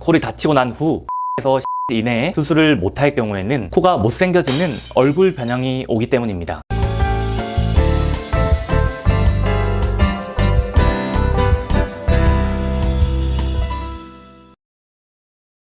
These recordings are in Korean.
코를 다치고 난 후 에서 이내에 수술을 못할 경우에는 코가 못생겨지는 얼굴 변형이 오기 때문입니다.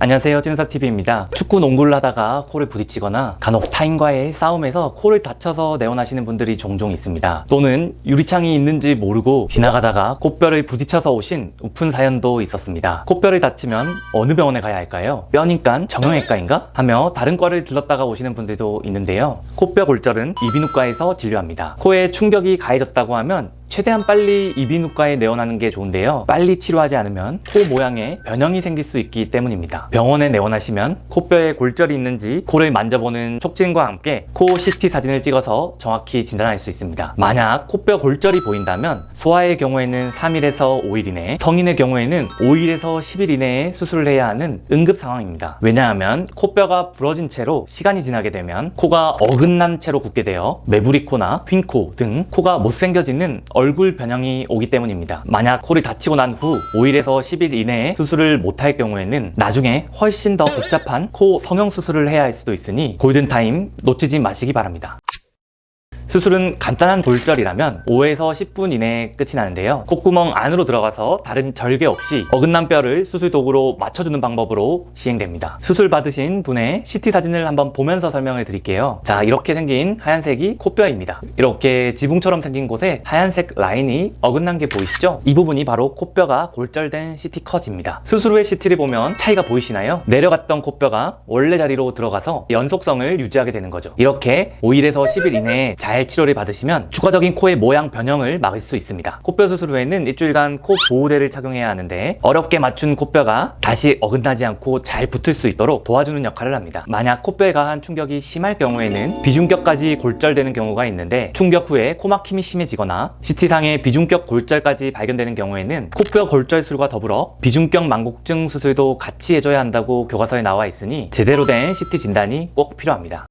안녕하세요 찐사TV입니다. 축구 농구를 하다가 코를 부딪히거나 간혹 타인과의 싸움에서 코를 다쳐서 내원하시는 분들이 종종 있습니다. 또는 유리창이 있는지 모르고 지나가다가 코뼈를 부딪혀서 오신 우픈 사연도 있었습니다. 코뼈를 다치면 어느 병원에 가야 할까요? 뼈니까 정형외과인가? 하며 다른 과를 들렀다가 오시는 분들도 있는데요. 코뼈 골절은 이비인후과에서 진료합니다. 코에 충격이 가해졌다고 하면 최대한 빨리 이비인후과에 내원하는 게 좋은데요. 빨리 치료하지 않으면 코 모양에 변형이 생길 수 있기 때문입니다. 병원에 내원하시면 코뼈에 골절이 있는지 코를 만져보는 촉진과 함께 코 CT 사진을 찍어서 정확히 진단할 수 있습니다. 만약 코뼈 골절이 보인다면 소아의 경우에는 3일에서 5일 이내, 성인의 경우에는 5일에서 10일 이내에 수술을 해야 하는 응급 상황입니다. 왜냐하면 코뼈가 부러진 채로 시간이 지나게 되면 코가 어긋난 채로 굳게 되어 매부리 코나 휜코 등 코가 못생겨지는 얼굴 변형이 오기 때문입니다. 만약 코를 다치고 난 후 5일에서 10일 이내에 수술을 못할 경우에는 나중에 훨씬 더 복잡한 코 성형 수술을 해야 할 수도 있으니 골든타임 놓치지 마시기 바랍니다. 수술은 간단한 골절이라면 5에서 10분 이내에 끝이 나는데요. 콧구멍 안으로 들어가서 다른 절개 없이 어긋난 뼈를 수술 도구로 맞춰주는 방법으로 시행됩니다. 수술 받으신 분의 CT 사진을 한번 보면서 설명을 드릴게요. 자, 이렇게 생긴 하얀색이 코뼈입니다. 이렇게 지붕처럼 생긴 곳에 하얀색 라인이 어긋난 게 보이시죠? 이 부분이 바로 코뼈가 골절된 CT 컷입니다. 수술 후의 CT를 보면 차이가 보이시나요? 내려갔던 코뼈가 원래 자리로 들어가서 연속성을 유지하게 되는 거죠. 이렇게 5일에서 10일 이내에 잘 치료를 받으시면 추가적인 코의 모양 변형을 막을 수 있습니다. 코뼈 수술 후에는 일주일간 코 보호대를 착용해야 하는데 어렵게 맞춘 코뼈가 다시 어긋나지 않고 잘 붙을 수 있도록 도와주는 역할을 합니다. 만약 코뼈에 가한 충격이 심할 경우에는 비중격까지 골절되는 경우가 있는데 충격 후에 코막힘이 심해지거나 CT상의 비중격 골절까지 발견되는 경우에는 코뼈 골절술과 더불어 비중격 망곡증 수술도 같이 해줘야 한다고 교과서에 나와 있으니 제대로 된 CT 진단이 꼭 필요합니다.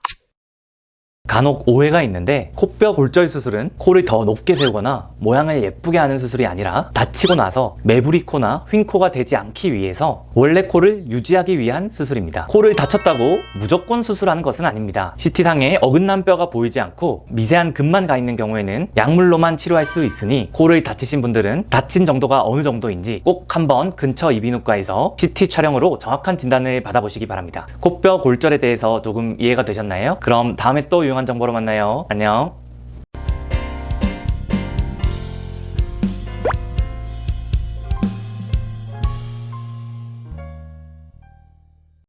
간혹 오해가 있는데 코뼈 골절 수술은 코를 더 높게 세우거나 모양을 예쁘게 하는 수술이 아니라 다치고 나서 매부리 코나 휜코가 되지 않기 위해서 원래 코를 유지하기 위한 수술입니다. 코를 다쳤다고 무조건 수술하는 것은 아닙니다. CT상에 어긋난 뼈가 보이지 않고 미세한 금만 가 있는 경우에는 약물로만 치료할 수 있으니 코를 다치신 분들은 다친 정도가 어느 정도인지 꼭 한번 근처 이비인후과에서 CT 촬영으로 정확한 진단을 받아보시기 바랍니다. 코뼈 골절에 대해서 조금 이해가 되셨나요? 그럼 다음에 또 유용한 정보로 만나요. 안녕.